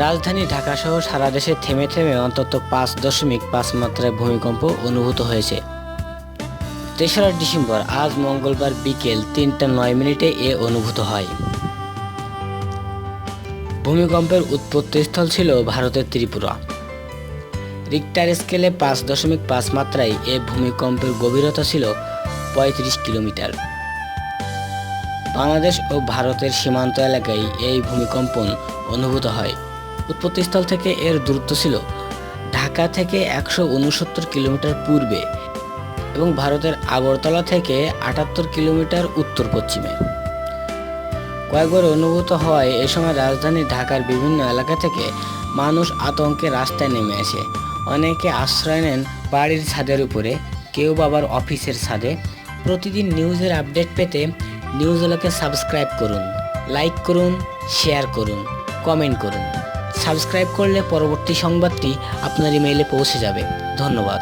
রাজধানী ঢাকাসহ সারা দেশে থেমে থেমে অন্তত পাঁচ দশমিক পাঁচ মাত্রায় ভূমিকম্প অনুভূত হয়েছে। তেসরা ডিসেম্বর, আজ মঙ্গলবার বিকেল তিনটা নয় মিনিটে এ অনুভূত হয়। ভূমিকম্পের উৎপত্তিস্থল ছিল ভারতের ত্রিপুরা। রিক্টার স্কেলে পাঁচ দশমিক পাঁচ মাত্রায় এ ভূমিকম্পের গভীরতা ছিল পঁয়ত্রিশ কিলোমিটার। বাংলাদেশ ও ভারতের সীমান্ত এলাকায় এই ভূমিকম্পন অনুভূত হয়। উৎপত্তিস্থল থেকে এর দূরত্ব ছিল ঢাকা থেকে একশো উনসত্তর কিলোমিটার পূর্বে এবং ভারতের আগরতলা থেকে আটাত্তর কিলোমিটার উত্তর পশ্চিমে। কয়েকবার অনুভূত হয় এ সময় রাজধানী ঢাকার বিভিন্ন এলাকা থেকে মানুষ আতঙ্কে রাস্তায় নেমে আসে। অনেকে আশ্রয় নেন বাড়ির ছাদের উপরে, কেউ বাবার অফিসের ছাদে। প্রতিদিন নিউজের আপডেট পেতে নিউজ সাবস্ক্রাইব করুন, লাইক করুন, শেয়ার করুন, কমেন্ট করুন। সাবস্ক্রাইব করলে পরবর্তী সংবাদটি আপনার ইমেইলে পৌঁছে যাবে। ধন্যবাদ।